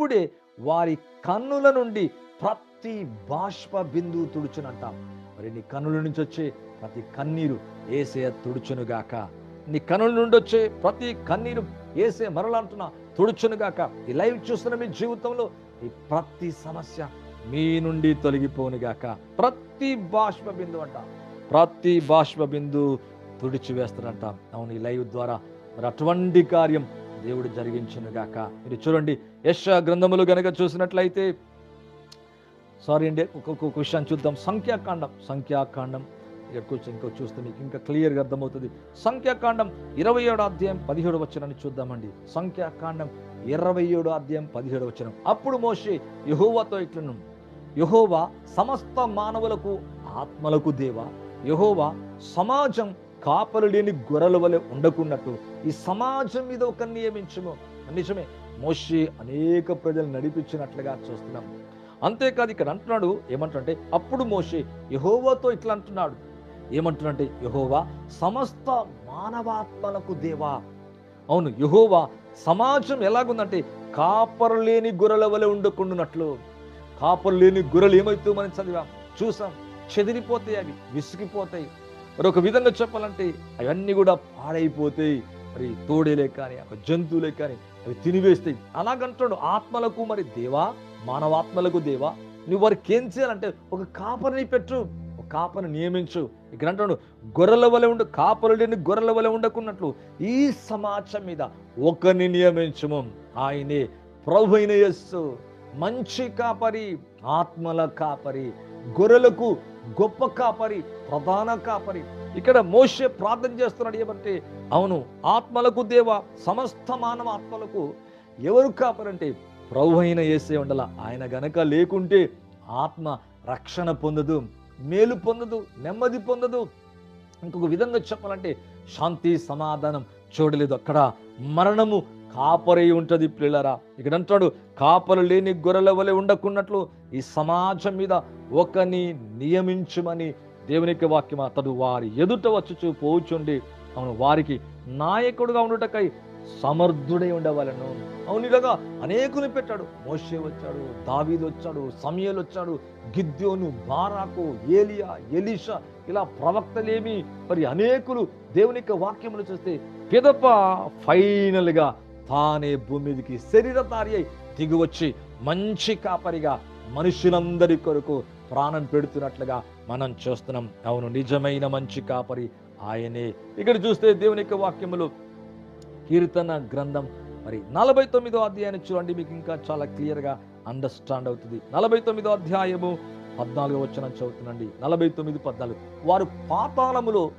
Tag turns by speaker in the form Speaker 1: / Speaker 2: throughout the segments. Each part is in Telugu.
Speaker 1: దేవుడే వారి కన్నుల నుండి ప్రతి బాష్ప బిందువు తుడుచునంట. మరి నీ కన్నుల నుంచి వచ్చే ప్రతి కన్నీరు ఏసే తుడుచునుగాక. నీ కన్నుల నుండి వచ్చే ప్రతి కన్నీరు ఏసే మరలంటున్నా తుడుచునుగాక. ఈ లైవ్ చూస్తున్న మీ జీవితంలో ఈ ప్రతి సమస్య మీ నుండి తొలగిపోనుగాక. ప్రతి బాష్ప బిందు అంట. ప్రతి బాష్ప బిందు తుడిచి వేస్తారంట అవును ఈ లైవ్ ద్వారా మరి అటువంటి కార్యం దేవుడు జరిగించునుగాక మీరు చూడండి యశ గ్రంథములు గనక చూసినట్లయితే సారీ అండి ఒక్కొక్క విషయాన్ని చూద్దాం. సంఖ్యాకాండం సంఖ్యాకాండం. ఇక్కడ కూర్చొని ఇంకో చూస్తే మీకు ఇంకా క్లియర్గా అర్థమవుతుంది. సంఖ్యాకాండం ఇరవై ఏడో అధ్యాయం పదిహేడు వచనాన్ని చూద్దామండి. సంఖ్యాకాండం ఇరవై ఏడో అధ్యాయం పదిహేడు వచనం. అప్పుడు మోషే యహోవాతో ఇట్లను. యహోవా సమస్త మానవులకు ఆత్మలకు దేవ. యహోవా సమాజం కాపలు లేని గొర్రెల వలె ఉండకున్నట్టు. ఈ సమాజం మీద ఒక నియమించము. నిజమే మోషే అనేక ప్రజలు నడిపించినట్లుగా చూస్తున్నాం. అంతేకాదు ఇక్కడ అంటున్నాడు ఏమంటుంటే అప్పుడు మోషే యహోవాతో ఇట్లా అంటున్నాడు. ఏమంటున్నాడంటే యహోవా సమస్త మానవాత్మలకు దేవా. అవును యహోవా సమాజం ఎలాగుందంటే కాపరు లేని గొర్రెల వలె ఉండకుండానట్లు కాపరు లేని గొర్రెలు ఏమైతే మనం చదివాం చూసాం. చెదిరిపోతాయి అవి విసిగిపోతాయి. మరి ఒక విధంగా చెప్పాలంటే అవన్నీ కూడా పాడైపోతాయి. మరి తోడేలే కానీ ఒక జంతువులే కానీ అవి తినివేస్తాయి. అలాగంటాడు ఆత్మలకు మరి దేవా? మానవాత్మలకు దేవా? నువ్వు వారికి ఏం చేయాలంటే ఒక కాపరిని పెట్టు ఒక కాపరిని నియమించు. ఇక్కడ అంటాడు గొర్రెల వలె ఉండు కాపరు లేని గొర్రెల వలె ఉండకున్నట్లు ఈ సమాజం మీద ఒకరిని నియమించము. ఆయనే ప్రభు అయిన యస్సు మంచి కాపరి ఆత్మల కాపరి గొర్రెలకు గొప్ప కాపరి ప్రధాన కాపరి ఇక్కడ మోషే ప్రార్థన చేస్తున్నాడు ఏమంటే అవును ఆత్మలకు దేవ సమస్త మానవ ఆత్మలకు ఎవరు కాపరంటే ప్రభు అయిన ఏసే ఉండాల. ఆయన గనక లేకుంటే ఆత్మ రక్షణ పొందదు మేలు పొందదు నెమ్మది పొందదు. ఇంకొక విధంగా చెప్పాలంటే శాంతి సమాధానం చూడలేదు. అక్కడ మరణము కాపరై ఉంటుంది పిల్లరా ఇక్కడ అంటాడు కాపరు లేని గొర్రెల వలె ఉండకున్నట్లు ఈ సమాజం మీద ఒకని నియమించుమని దేవునికి వాక్యం అతడు వారి ఎదుట వచ్చుచు పోచుండి అవును వారికి నాయకుడుగా ఉండుటకై సమర్థుడై ఉండవాలను. అవును ఇలాగా అనేకుని పెట్టాడు. మోషే వచ్చాడు దావీదు వచ్చాడు సమయలు వచ్చాడు గిద్యోను బారాకు ఏలియా ఎలీషా ఇలా ప్రవక్తలేమి మరి అనేకులు దేవుని యొక్క వాక్యములు చూస్తే పిదప ఫైనల్గా తానే భూమి మీదకి శరీరధారి అయి దిగివచ్చి మంచి కాపరిగా మనుషులందరి కొరకు ప్రాణం పెడుతున్నట్లుగా మనం చూస్తున్నాం. అవును నిజమైన మంచి కాపరి ఆయనే. ఇక్కడ చూస్తే దేవుని యొక్క వాక్యములు కీర్తన గ్రంథం. మరి నలభై తొమ్మిదో అధ్యాయాన్ని చూడండి మీకు ఇంకా చాలా క్లియర్గా అండర్స్టాండ్ అవుతుంది. నలభై తొమ్మిదో అధ్యాయము పద్నాలుగో వచ్చిన చదువుతుందండి నలభై తొమ్మిది పద్నాలుగు. వారు పాతాళములో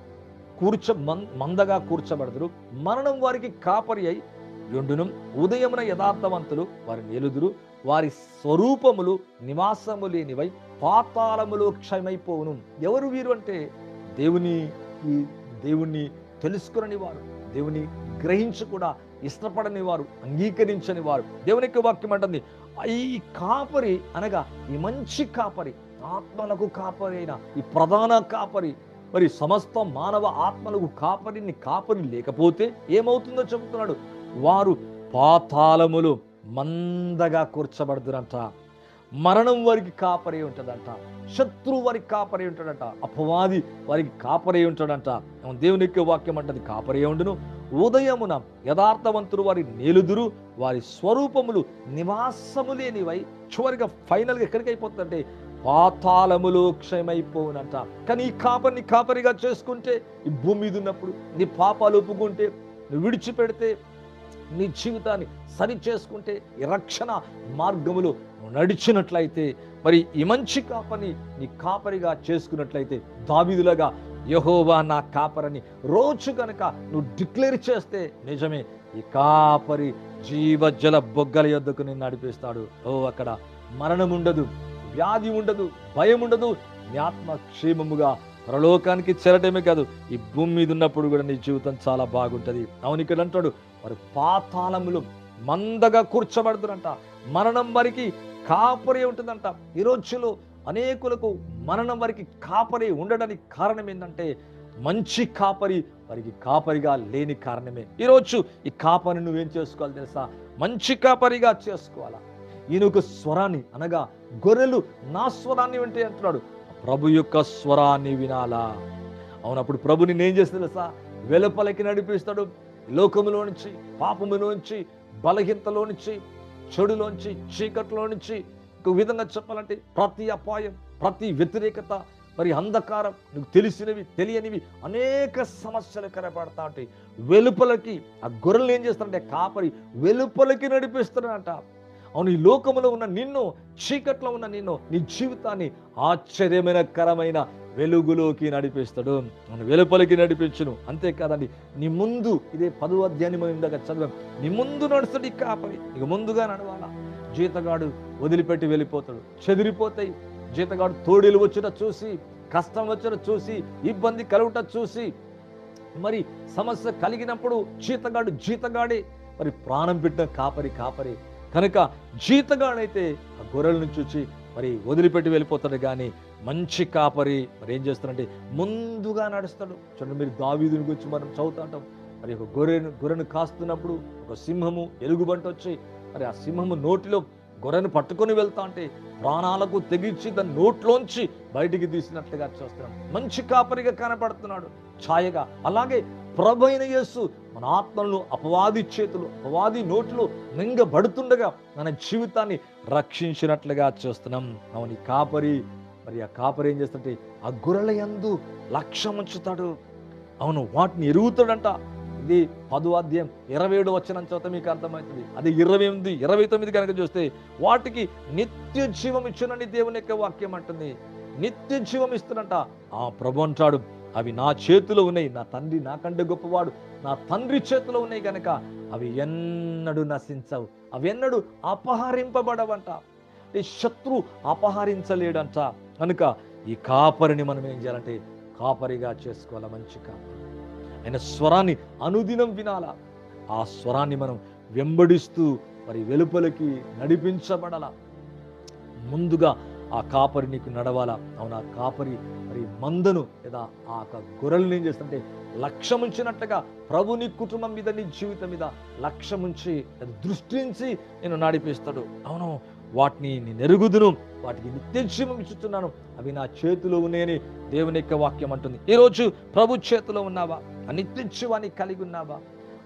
Speaker 1: కూర్చ మందగా కూర్చబడదురు. మరణం వారికి కాపరి అయి యుండును. ఉదయమున యథార్థవంతులు వారి నేలుదురు వారి స్వరూపములు నివాసము లేనివై పాతాళములో క్షయమైపోవును. ఎవరు వీరు అంటే? దేవుని ఈ దేవుణ్ణి తెలుసుకునని వారు దేవుని గ్రహించి కూడా ఇష్టపడని వారు అంగీకరించని వారు దేవుని యొక్క వాక్యం అంటుంది ఈ కాపరి అనగా ఈ మంచి కాపరి ఆత్మలకు కాపరి అయిన ఈ ప్రధాన కాపరి. మరి సమస్త మానవ ఆత్మలకు కాపరిని కాపరి లేకపోతే ఏమవుతుందో చెబుతున్నాడు. వారు పాతాళములు మందగా కూర్చబడుతురంట మరణం వారికి కాపరే ఉంటుందంట. శత్రువు వారికి కాపరే ఉంటాడంట. అపవాది వారికి కాపరే ఉంటాడంట. దేవుని యొక్క వాక్యం అంటది కాపరే ఉండును. ఉదయమున యథార్థవంతులు వారి నేలుదురు వారి స్వరూపములు నివాసము లేనివై చివరిగా ఫైనల్గా ఎక్కడికి అయిపోతుందంటే పాతాళములు క్షయమైపోవునంట. కానీ ఈ కాపరిని కాపరిగా చేసుకుంటే ఈ భూమి మీద ఉన్నప్పుడు నీ పాపాలు ఒప్పుకుంటే నువ్వు విడిచిపెడితే నీ జీవితాన్ని సరి చేసుకుంటే ఈ రక్షణ మార్గములు నడిచినట్లయితే మరి ఈ మంచి కాపని నీ కాపరిగా చేసుకున్నట్లయితే దావిదులగా యహోవా నా కాపరని రోజు కనుక నువ్వు డిక్లేర్ చేస్తే నిజమే ఈ కాపరి జీవజల బొగ్గల యొద్దకు నిన్ను నడిపిస్తాడు. ఓ అక్కడ మరణం ఉండదు వ్యాధి ఉండదు భయం ఉండదు నీ ఆత్మ క్షేమముగా పరలోకానికి చేరటమే కాదు ఈ భూమి మీద ఉన్నప్పుడు కూడా నీ జీవితం చాలా బాగుంటది. అవును ఇక్కడ అంటాడు వారు పాతాళములు మందగా కూర్చోబడుతుందంట మరణం వారికి కాపరి ఉంటుందంట. ఈ రోజులో అనేకులకు మరణం వారికి కాపరి ఉండడానికి కారణం ఏంటంటే మంచి కాపరి వారికి కాపరిగా లేని కారణమే. ఈరోజు ఈ కాపరి నువ్వేం చేసుకోవాలి తెలుసా? మంచి కాపరిగా చేసుకోవాలా? ఈయన స్వరాన్ని అనగా గొర్రెలు నా స్వరాన్ని వింటే అంటున్నాడు. ప్రభు యొక్క స్వరాన్ని వినాలా? అవునప్పుడు ప్రభుని నేను చేస్తే తెలుసా? వెలుపలకి నడిపిస్తాడు. లోకములో నుంచి పాపములో నుంచి బలహీనతలో నుంచి చెడులోంచి చీకట్లో నుంచి ఇంకొక విధంగా చెప్పాలంటే ప్రతి అపాయం ప్రతి వ్యతిరేకత మరి అంధకారం నీకు తెలిసినవి తెలియనివి అనేక సమస్యలు కనపడతా ఉంటాయి. వెలుపలకి ఆ గొర్రెలు ఏం చేస్తారంటే కాపరి వెలుపలకి నడిపిస్తున్నాడంట అవును ఈ లోకములో ఉన్న నిన్ను చీకట్లో ఉన్న నిన్ను నీ జీవితాన్ని ఆశ్చర్యమైన కరమైన వెలుగులోకి నడిపిస్తాడు. నన్ను వెలుపలికి నడిపించును. అంతేకాదండి నీ ముందు ఇదే పదవ అధ్యాయం మనం ఇందాక చదివాం. నీ ముందు నడుస్తాడు ఈ కాపరి. ఇక ముందుగా నడవాలా? జీతగాడు వదిలిపెట్టి వెళ్ళిపోతాడు. చెదిరిపోతాయి. జీతగాడు తోడేలు వచ్చిన చూసి కష్టం వచ్చిన చూసి ఇబ్బంది కలుగుట చూసి మరి సమస్య కలిగినప్పుడు జీతగాడు జీతగాడే. మరి ప్రాణం పెట్టిన కాపరి కాపరి. కనుక జీతగాడైతే ఆ గొర్రెల నుంచి వచ్చి మరి వదిలిపెట్టి వెళ్ళిపోతాడు కానీ మంచి కాపరి మరి ఏం చేస్తాడంటే ముందుగా నడుస్తాడు. చూడండి మీరు దావీదుని గురించి మనం చదువుతా ఉంటాం. మరి ఒక గొర్రెను గొర్రెను కాస్తున్నప్పుడు ఒక సింహము ఎలుగుబంట వచ్చి మరి ఆ సింహము నోటిలో గొర్రెను పట్టుకొని వెళ్తా అంటే ప్రాణాలకు తెగించి దాని నోట్లోంచి బయటికి తీసినట్లుగా చూస్తున్నాం. మంచి కాపరిగా కనపడుతున్నాడు. ఛాయగా. అలాగే ప్రభైన యేసు మన ఆత్మలను అపవాది చేతులు అపవాది నోటిలో మింగబడుతుండగా మన జీవితాన్ని రక్షించినట్లుగా చూస్తున్నాం. అవుని కాపరి మరి ఆ కాపరి ఏం చేస్తుంటే ఆ గొర్రెల యందు లక్ష్యం ఉంచుతాడు. అవును వాటిని ఎరుగుతాడంట. ఇది పదో అధ్యాయం ఇరవై ఏడు వచ్చిన చోట మీకు అర్థమవుతుంది. అది ఇరవై ఎనిమిది ఇరవై తొమ్మిది కనుక చూస్తే వాటికి నిత్య జీవం ఇచ్చునని దేవుని యొక్క వాక్యం అంటుంది. నిత్య జీవం ఇస్తున్నట ఆ ప్రభు అంటాడు అవి నా చేతిలో ఉన్నాయి నా తండ్రి నాకంటే గొప్పవాడు నా తండ్రి చేతిలో ఉన్నాయి కనుక అవి ఎన్నడూ నశించవు అవి ఎన్నడూ అపహరింపబడవంట. శత్రు అపహరించలేడంట. కనుక ఈ కాపరిని మనం ఏం చేయాలంటే కాపరిగా చేసుకోవాలా మంచి కాపరి. ఆయన స్వరాన్ని అనుదినం వినాలా? ఆ స్వరాన్ని మనం వెంబడిస్తూ మరి వెలుపలికి నడిపించబడాల? ముందుగా ఆ కాపరి నీకు నడవాలా? అవును? ఆ కాపరి మరి మందను లేదా ఆ యొక్క గొర్రెలను ఏం చేస్తుంటే లక్ష్యముంచినట్టుగా ప్రభుని ప్రభు నీ కుటుంబం మీద నీ జీవితం మీద లక్ష్యముంచి దృష్టించి నేను నడిపిస్తాడు. అవును వాటిని నేను వాటికి నిత్య జీవం ఇచ్చుతున్నాను అవి నా చేతిలో ఉన్నాయని దేవుని యొక్క వాక్యం అంటుంది. ఈరోజు ప్రభు చేతిలో ఉన్నావా? ఆ నిత్య జీవాన్ని కలిగి ఉన్నావా?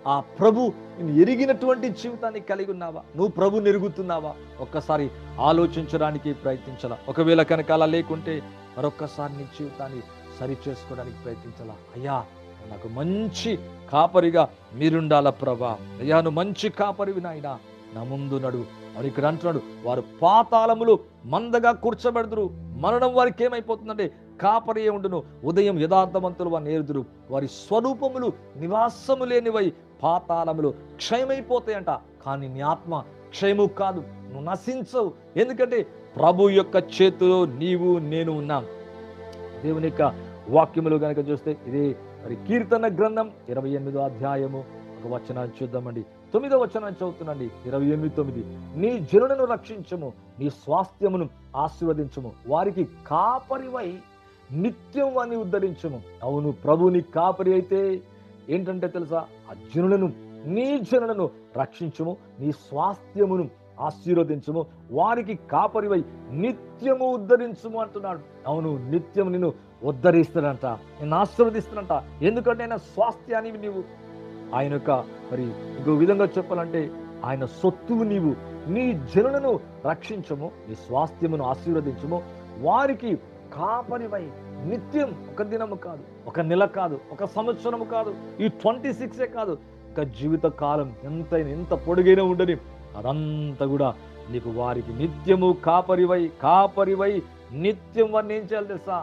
Speaker 1: ఆ ప్రభు నేను ఎరిగినటువంటి జీవితాన్ని కలిగి ఉన్నావా? నువ్వు ప్రభు నెరుగుతున్నావా? ఒక్కసారి ఆలోచించడానికి ప్రయత్నించాలా? ఒకవేళ కనుక అలా లేకుంటే మరొక్కసారి నీ జీవితాన్ని సరి చేసుకోవడానికి ప్రయత్నించాలా? అయ్యా నాకు మంచి కాపరిగా మీరుండాల ప్రభా. అయ్యా నువ్వు మంచి కాపరివి నాయనా. నా ముందు నడు. అని ఇక్కడ అంటున్నాడు వారు పాతాళములు మందగా కూర్చోబెడదురు. మరణం వారికి ఏమైపోతుందంటే కాపరియే ఉండును. ఉదయం యథార్థవంతులు వారిని ఏరుదురు. వారి స్వరూపములు నివాసము లేనివై పాతాళములు క్షయమైపోతాయంట. కానీ నీ ఆత్మ క్షయము కాదు. నువ్వు నశించవు. ఎందుకంటే ప్రభు యొక్క చేతిలో నీవు నేను ఉన్నాం. దేవుని యొక్క వాక్యములు కనుక చూస్తే ఇది మరి కీర్తన గ్రంథం ఇరవై ఎనిమిదో అధ్యాయము. ఒక వచనాన్ని చూద్దామండి. తొమ్మిదో వచనం చదువుతున్నాండి. ఇరవై ఎనిమిది తొమ్మిది. నీ జనులను రక్షించము నీ స్వాస్థ్యమును ఆశీర్వదించము. వారికి కాపరివై నిత్యం వారిని ఉద్ధరించము. అవును ప్రభు నీ కాపరి అయితే ఏంటంటే తెలుసా? ఆ జనులను నీ జనులను రక్షించము నీ స్వాస్థ్యమును ఆశీర్వదించము. వారికి కాపరివై నిత్యము ఉద్ధరించము అంటున్నాడు. అవును నిత్యం నిన్ను ఉద్ధరిస్తాడంట నేను ఆశీర్వదిస్తాడంట. ఎందుకంటే ఆయన స్వాస్థ్యాన్ని నీవు. ఆయన యొక్క మరి ఇంకో విధంగా చెప్పాలంటే ఆయన సొత్తువు నీవు నీ జనులను రక్షించము నీ స్వాస్థ్యమును ఆశీర్వదించము. వారికి కాపరివై నిత్యం ఒక దినము కాదు ఒక నెల కాదు ఒక సంవత్సరము కాదు ఈ ట్వంటీ సిక్సే కాదు. ఒక జీవిత కాలం ఎంతైనా ఎంత పొడుగైనా ఉండని అదంతా కూడా నీకు వారికి నిత్యము కాపరివై కాపరివై నిత్యం వారిని ఏం చేయాలి తెలుసా?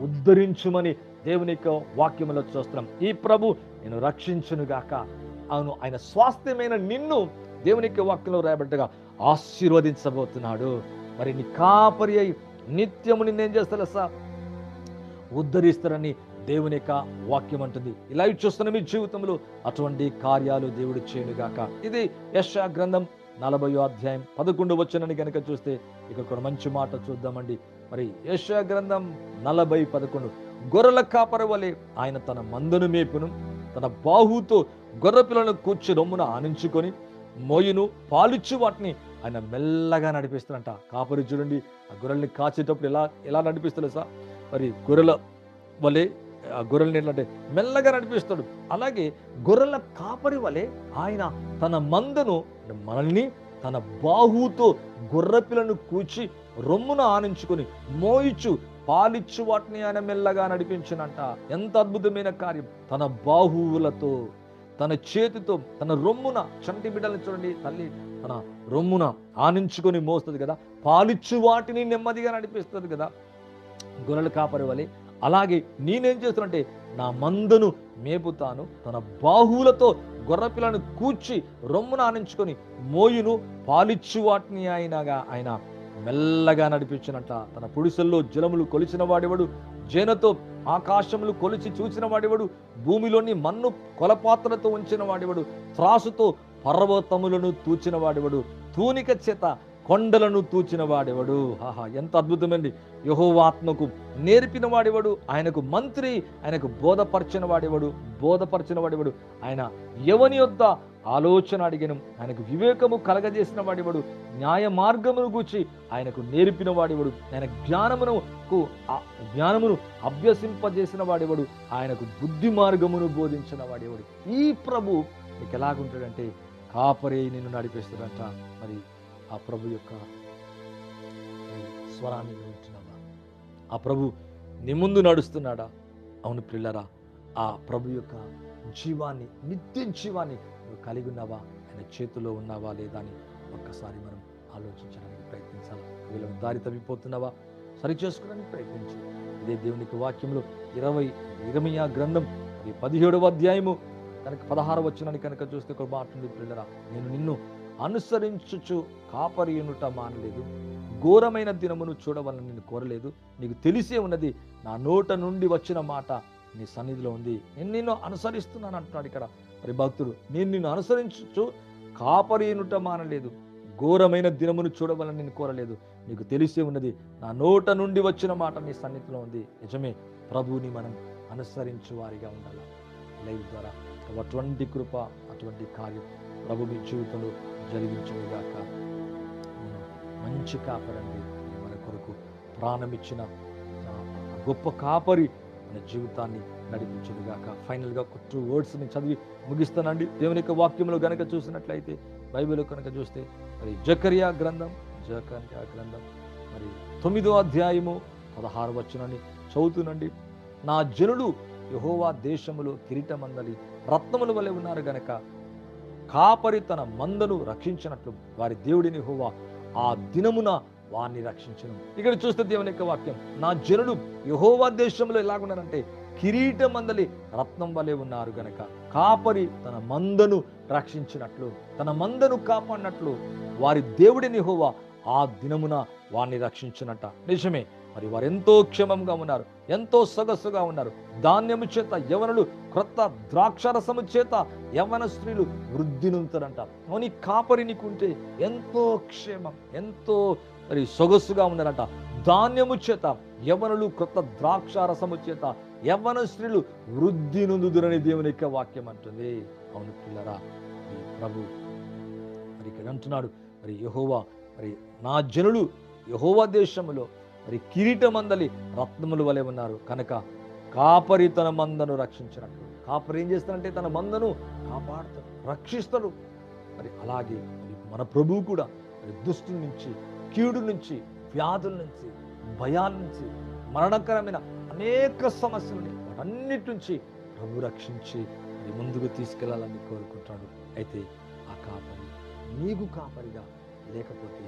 Speaker 1: ఉద్ధరించుమని దేవుని యొక్క వాక్యములో చూస్తున్నాం. ఈ ప్రభు నేను రక్షించునుగాక అవును ఆయన స్వాస్థ్యమైన నిన్ను దేవుని యొక్క వాక్యంలో రాయబడ్డగా ఆశీర్వదించబోతున్నాడు. మరి నీ కాపరి అయి నిత్యము నిన్నేం చేస్తారు సార్? ఉద్ధరిస్తారని దేవుని యొక్క వాక్యం అంటుంది. ఇలా చూస్తున్న మీ జీవితంలో అటువంటి కార్యాలు దేవుడు చేయనుగాక ఇది యశ గ్రంథం నలభయో అధ్యాయం పదకొండు వచ్చనని కనుక చూస్తే ఇక ఒక మంచి మాట చూద్దామండి. మరి యశ గ్రంథం నలభై పదకొండు. గొర్రెల కాపరవలే ఆయన తన మందును మేపును తన బాహుతో గొర్రె పిల్లలను కూర్చి రొమ్మున ఆనించుకొని మోయును పాలిచ్చు వాటిని ఆయన మెల్లగా నడిపిస్తాడంట. కాపరి చూడండి ఆ గొర్రెల్ని కాచేటప్పుడు ఎలా ఎలా నడిపిస్తాడు సార్ మరి గొర్రెల వలె ఆ గొర్రెల్ని ఏంటంటే మెల్లగా నడిపిస్తాడు. అలాగే గొర్రెల కాపరి వలె ఆయన తన మందను మనల్ని తన బాహుతో గొర్రెపిల్లను కూర్చి రొమ్మున ఆనించుకొని మోయిచు పాలిచ్చు వాటిని ఆయన మెల్లగా నడిపించినంట. ఎంత అద్భుతమైన కార్యం. తన బాహువులతో తన చేతితో తన రొమ్మున చంటి బిడ్డలను చూడండి తల్లి తన రొమ్మున ఆనించుకొని మోస్తుంది కదా. పాలిచ్చు వాటిని నెమ్మదిగా నడిపిస్తుంది కదా. గొర్రెలు కాపరి వలె. అలాగే నేనేం చేస్తున్నంటే నా మందను మేపుతాను. తన బాహువులతో గొర్రెపిల్లను కూర్చి రొమ్మున ఆనించుకొని మోయును పాలిచ్చు వాటిని ఆయనగా ఆయన మెల్లగా నడిపించినట్ట తన పుడిసెల్లో జలములు కొలిచిన వాడెవడు? జేనతో ఆకాశములు కొలిచి చూసిన వాడెవడు? భూమిలోని మన్ను కొలపాత్రతో ఉంచిన వాడెవడు? త్రాసుతో పర్వతములను తూచిన వాడెవడు? తూనిక చేత కొండలను తూచిన వాడెవడు? ఆహా ఎంత అద్భుతమండి. యహోవాత్మకు నేర్పిన వాడెవడు? ఆయనకు మంత్రి ఆయనకు బోధపరిచిన వాడేవాడు? బోధపరిచిన వాడెవడు? ఆయన ఎవని యొద్ద ఆలోచన అడిగను. ఆయనకు వివేకము కలగజేసిన వాడివడు న్యాయ మార్గమును గూర్చి ఆయనకు నేర్పిన వాడెవడు ఆయన జ్ఞానమునకు ఆ జ్ఞానమును అభ్యసింపజేసిన వాడివడు ఆయనకు బుద్ధి మార్గమును బోధించిన వాడెవడు. ఈ ప్రభు నీకు ఎలాగుంటాడంటే కాపరే నిన్ను నడిపిస్తాడంట. మరి ఆ ప్రభు యొక్క స్వరాన్ని వింటున్నావా ఆ ప్రభు నీ ముందు నడుస్తున్నాడా? అవును పిల్లరా ఆ ప్రభు యొక్క జీవాన్ని నిత్యం జీవాన్ని నువ్వు కలిగి ఉన్నావా? ఆయన చేతిలో ఉన్నావా లేదా అని ఒక్కసారి మనం ఆలోచించడానికి ప్రయత్నించాలి? వీళ్ళ దారి తప్పిపోతున్నావా? సరి చేసుకోవడానికి ప్రయత్నించు. ఇదే దేవునికి వాక్యంలో ఇరవై ఇరమయా గ్రంథం ఈ పదిహేడవ అధ్యాయము. కనుక పదహారు వచ్చినని కనుక చూస్తే ఒక మాట ఉంది పిల్లరా నేను నిన్ను అనుసరించుచు కాపరియునుట మానలేదు. ఘోరమైన దినమును చూడవాలని నేను కోరలేదు. నీకు తెలిసే ఉన్నది నా నోట నుండి వచ్చిన మాట నీ సన్నిధిలో ఉంది. నేను నిన్ను అనుసరిస్తున్నాను అంటున్నాడు ఇక్కడ. మరి భక్తుడు నేను నిన్ను అనుసరించు కాపరినుట మానలేదు. ఘోరమైన దినమును చూడవాలని నేను కోరలేదు. నీకు తెలిసే ఉన్నది నా నోట నుండి వచ్చిన మాట నీ సన్నిధిలో ఉంది. నిజమే ప్రభువుని మనం అనుసరించు వారిగా ఉండాలి? లైవ్ ద్వారా అటువంటి కృప అటువంటి కార్యం ప్రభు మీ జీవితంలో జరిగించుగాక నేను మంచి కాపరండి మన కొరకు ప్రాణమిచ్చిన గొప్ప కాపరి మన జీవితాన్ని నడిపించుగాక ఫైనల్గా ఒక టూ నేను చదివి ముగిస్తానండి. దేవుని యొక్క వాక్యంలో కనుక చూసినట్లయితే బైబిల్ కనుక చూస్తే మరి జకరియా గ్రంథం జకరియా గ్రంథం మరి తొమ్మిదో అధ్యాయము పదహారు వచ్చునని చదువుతునండి. నా జనుడు యహోవా దేశములో కిరీటమందలి రత్నముల వలె ఉన్నారు గనక కాపరి తన మందను రక్షించినట్లు వారి దేవుడిని హోవా ఆ దినమున వారిని రక్షించను. ఇక్కడ చూస్తే దేవుని యొక్క వాక్యం నా జనుడు యహోవా దేశంలో ఎలాగున్నారంటే కిరీటమందలి రత్నం వలె ఉన్నారు గనక. కాపరి తన మందను రక్షించినట్లు తన మందను కాపాడినట్లు వారి దేవుడిని హోవా ఆ దినమున వారిని రక్షించినట్ట నిజమే మరి వారు ఎంతో క్షేమంగా ఉన్నారు ఎంతో సొగసుగా ఉన్నారు. ధాన్యము చేత యవనులు క్రొత్త ద్రాక్షరసము చేత యవన స్త్రీలు వృద్ధి నుంతారంట అవుని కాపరి నీకుంటే ఎంతో క్షేమం ఎంతో మరి సొగసుగా ఉందనట ధాన్యము చేత యవనులు క్రొత్త ద్రాక్షారసము చేత యవ్వన స్త్రీలు వృద్ధి నుందుదురని దేవుని యొక్క వాక్యం అంటుంది. అవును పిల్లరా మరి ప్రభు మరి ఇక్కడ అంటున్నాడు. మరి యహోవా మరి నా జనులు యహోవా దేశములో మరి కిరీటమందలి రత్నముల వలె ఉన్నారు. కనుక కాపరి తన మందను రక్షించినట్లు. కాపరి ఏం చేస్తాడంటే తన మందను కాపాడుతాడు రక్షిస్తాడు. మరి అలాగే మరి మన ప్రభువు కూడా మరి దుష్టి నుంచి కీడు నుంచి వ్యాధుల నుంచి భయాల నుంచి మరణకరమైన అనేక సమస్యలని వాటన్నిటి నుంచి ప్రభు రక్షించి ముందుకు తీసుకెళ్ళాలని కోరుకుంటాడు. అయితే ఆ కాపరి నీకు కాపరిగా లేకపోతే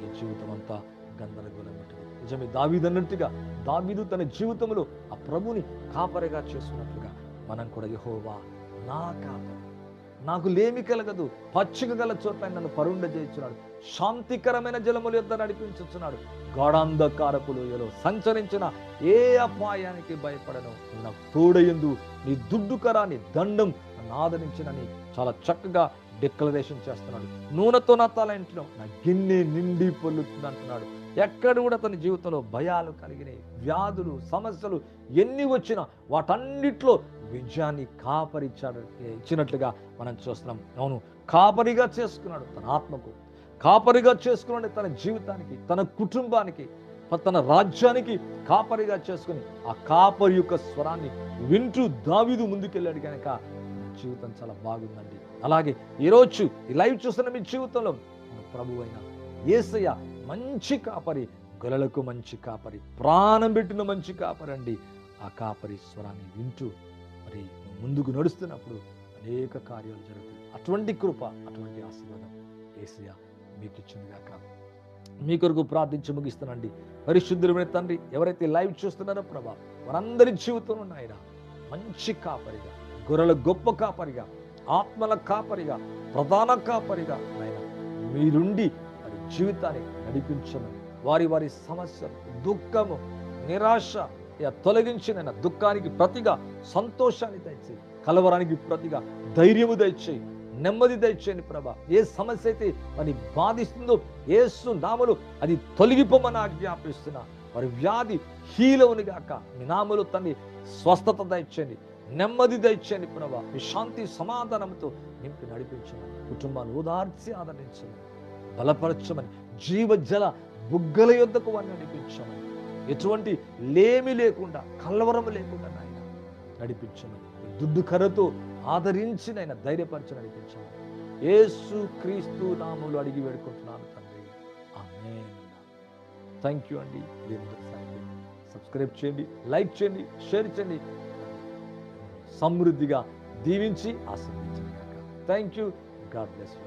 Speaker 1: నీ జీవితం అంతా గందరగోళం ఉంటుంది. నిజమే దావీదన్నట్టుగా దావీదు తన జీవితంలో ఆ ప్రభుని కాపరిగా చేసుకున్నట్లుగా మనం కూడా యహోవా నా కాపరి. నాకు లేమి కలగదు పచ్చిక గల చోట నన్ను పరుండ చేయించున్నాడు శాంతికరమైన జలముల యొద్ద నడిపించుచున్నాడు. గాఢాంధకారపు లోయలో సంచరించిన ఏ అపాయానికి భయపడను? నా నాకు తోడయందు నీ దుడ్డుకరా నీ దండం నన్ను ఆదరించినని చాలా చక్కగా డిక్లరేషన్ చేస్తున్నాడు. నూనెతో నా తల ఇంట్లో నా గిన్నె నిండి పొల్లుతుంది అంటున్నాడు ఎక్కడ కూడా తన జీవితంలో భయాలు కలిగినాయి వ్యాధులు సమస్యలు ఎన్ని వచ్చినా వాటన్నిట్లో విజయాన్ని కాపరిచ్చాడు ఇచ్చినట్లుగా మనం చూస్తున్నాం. అవును కాపరిగా చేసుకున్నాడు తన ఆత్మకు. కాపరిగా చేసుకున్నాడు తన జీవితానికి తన కుటుంబానికి తన రాజ్యానికి కాపరిగా చేసుకుని ఆ కాపరి యొక్క స్వరాన్ని వింటూ దావీదు ముందుకెళ్ళాడు కనుక జీవితం చాలా బాగుందండి. అలాగే ఈరోజు ఈ లైవ్ చూస్తున్న మీ జీవితంలో ప్రభు అయిన ఏసయ్య మంచి కాపరి గొలలకు మంచి కాపరి ప్రాణం పెట్టిన మంచి కాపరి అండి ఆ కాపరి స్వరాన్ని వింటూ మరి ముందుకు నడుస్తున్నప్పుడు అనేక కార్యాలు జరుగుతాయి. అటువంటి కృప అటువంటి ఆశీర్వాదం ఏసయ్య మీకు ఇచ్చిందిగాక మీ కొరకు ప్రార్థించి ముగిస్తానండి పరిశుద్ధులమైన తండ్రి ఎవరైతే లైవ్ చూస్తున్నారో ప్రభా వారందరి జీవితంలో ఆయన మంచి కాపరిగా గొర్రెల గొప్ప కాపరిగా ఆత్మల కాపరిగా ప్రధాన కాపరిగా ఆయన మీరుండి వారి జీవితాన్ని నడిపించమని వారి వారి సమస్య దుఃఖము నిరాశ ఇక తొలగించిన దుఃఖానికి ప్రతిగా సంతోషాన్ని దయచేయి. కలవరానికి ప్రతిగా ధైర్యము దయచేయి. నెమ్మది దయచేయండి ప్రభా. ఏ సమస్య అయితే వారిని బాధిస్తుందో ఏసు నామలు అది తొలగిపోమని ఆజ్ఞాపిస్తున్నా. వారి వ్యాధి హీలవుని గాక. మీ నామలు తండ్రి స్వస్థత దయచేయండి. నెమ్మది దయచేయండి ప్రభా. మీ శాంతి సమాధానంతో నింపి నడిపించమని కుటుంబాన్ని ఓదార్చి ఆదరించమని బలపరచమని జీవజల బుగ్గల యొద్దకు వారిని నడిపించమని. ఎటువంటి లేమి లేకుండా కలవరం లేకుండా నడిపించను. దుడ్డు కర్రతో ఆదరించి నాయన ధైర్యపరచి నడిపించను ఏసు క్రీస్తు నాములు అడిగి వేడుకుంటున్నాను తండ్రి. థ్యాంక్ యూ అండి. సబ్స్క్రైబ్ చేయండి లైక్ చేయండి షేర్ చేయండి. సమృద్ధిగా దీవించి ఆశీర్వదించండి thank you God bless you